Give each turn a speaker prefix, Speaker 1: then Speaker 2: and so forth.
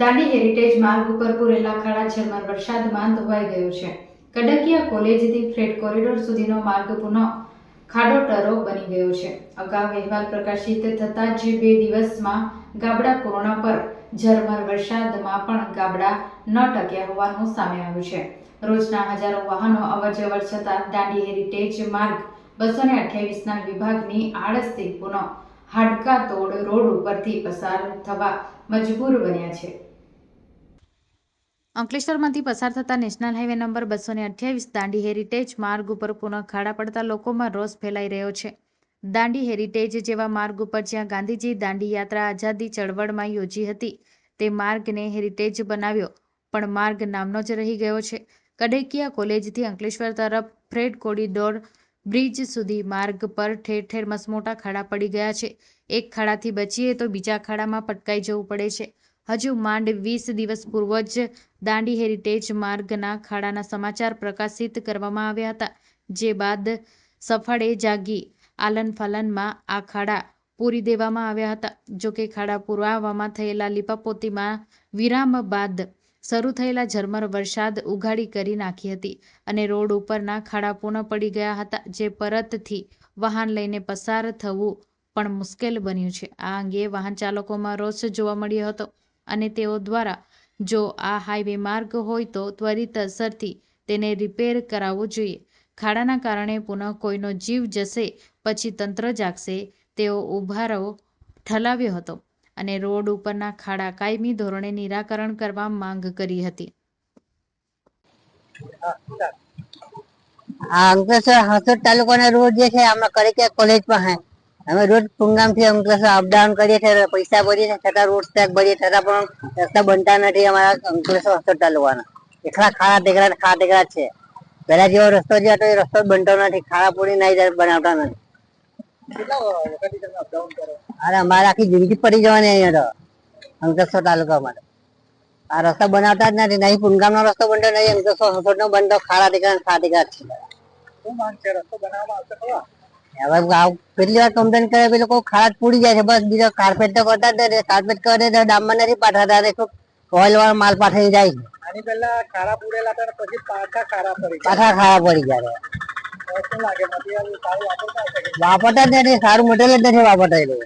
Speaker 1: Dandi heritage માર્ગ ઉપર પૂરેલા ખાડા ઝરમર વરસાદમાં ધોવાઈ ગયો છે. કડકિયા કોલેજથી ફ્રેટ કોરિડોર સુધીનો માર્ગ પુનઃ ખાડો ટરો બની ગયો છે. અગાઉ અહેવાલ પ્રકાશિત થતા જ બે દિવસમાં ગાબડા પૂર્ણ પર ઝરમર વરસાદમાં પણ ગાબડા ન ટક્યા હોવાનું સામે આવ્યું છે. રોજના હજારો વાહનો અવરજવર છતાં દાંડી હેરિટેજ માર્ગ બસો ને અઠ્યાવીસના વિભાગની આળસથી પુનઃ હાડકા તોડ રોડ ઉપરથી પસાર થવા મજબૂર બન્યા છે. અંકલેશ્વરમાંથી પસાર થતા નેશનલ હાઈવે નંબર બસો ને અઠ્યાવીસ દાંડી હેરિટેજ માર્ગ ઉપર પુનઃ ખાડા પડતા લોકોમાં રોષ ફેલાઈ રહ્યો છે. દાંડી હેરિટેજ જેવા માર્ગ ઉપર જ્યાં ગાંધીજી દાંડી યાત્રા આઝાદી ચળવળમાં યોજી હતી, તે માર્ગને હેરિટેજ બનાવ્યો, પણ માર્ગ નામનો જ રહી ગયો છે. કડેકિયા કોલેજથી અંકલેશ્વર તરફ ફ્રેડ કોરિડોર બ્રિજ સુધી માર્ગ પર ઠેર ઠેર મસમોટા ખાડા પડી ગયા છે. એક ખાડાથી બચીએ તો બીજા ખાડામાં પટકાઈ જવું પડે છે. હજુ માંડ વીસ દિવસ પૂર્વ જ દાંડી હેરિટેજ માર્ગના ખાડાના સમાચાર પ્રકાશિત કરવામાં આવ્યા હતા, જે બાદ સફળે જાગી આલન ફાલનમાં આ ખાડા પૂરી દેવામાં આવ્યા હતા. જોકે ખાડા પુરાવામાં થયેલા લીપાપોતીમાં વિરામ બાદ શરૂ થયેલા ઝરમર વરસાદ ઉઘાડી કરી નાખી હતી અને રોડ ઉપરના ખાડા પૂર્ણ પડી ગયા હતા, જે પરતથી વાહન લઈને પસાર થવું પણ મુશ્કેલ બન્યું છે. આ અંગે વાહન ચાલકોમાં રોષ જોવા મળ્યો હતો. અને તેઓ દ્વારા જો આ હાઈવે માર્ગ હોય તો ત્વરિત અસરથી તેને રિપેર કરાવવો જોઈએ. ખાડાના કારણે પુનઃ કોઈનો જીવ જશે, પછી તંત્ર જાગશે. તેઓ ઉભારો ઠલાવ્યો હતો અને રોડ ઉપરના ખાડા કાયમી ધોરણે નિરાકરણ કરવા માંગ કરી હતી.
Speaker 2: અંકલેશ્વર હાસોદ તાલુકાના રોડ જે છે અમે કડેકિયા કોલેજમાં હે. અમે રોજ પુંગામથી અંકલેશ્વર અપડાઉન કરીએ છીએ પૈસા ભરીએ છીએ છતાં રોડ સ્ટેક ભરીએ છતાં પણ રસ્તા બનતા નથી અમારા અંકલેશ્વર હોસ્પિટલ તાલુકાના એટલા ખાડા ટેકરા ખાડા ટેકરા છે. પેલા જેવો રસ્તો જે હતો એ રસ્તો બનતો નથી ખાડા પૂરી નહીં બનાવતા નથી. અરે અમારે આખી જિંદગી પડી જવાની અહીંયા તો અંકલેશ્વર તાલુકામાં. આ રસ્તા બનાવતા જ નથી નહીં પુનગામ નો રસ્તો બનતો નહીં અંકલેશ્વર હાસોદ નો બનતો ખાડા ટેકરા ને ખાડા ટેકરા જ છે. હવે કેટલી વાર કમ્પ્લેન કરે એ લોકો ખાડા જ પૂરી જાય છે બસ બીજો કાર્પેટ તો કરતા જ નથી કાર્પેટ કરે તો ડામમાં નથી પાઠવતા તે ઓઇલ વાળો માલ પાઠવી જાય છે.
Speaker 3: આની પહેલા ખાડા પૂરેલા હતા પછી પાછા ખાડા પડી
Speaker 2: પાછા ખાડા પડી જાય વાપરતા જ નથી સારું મટીરિયલ જ નથી વાપરતા એ લોકો.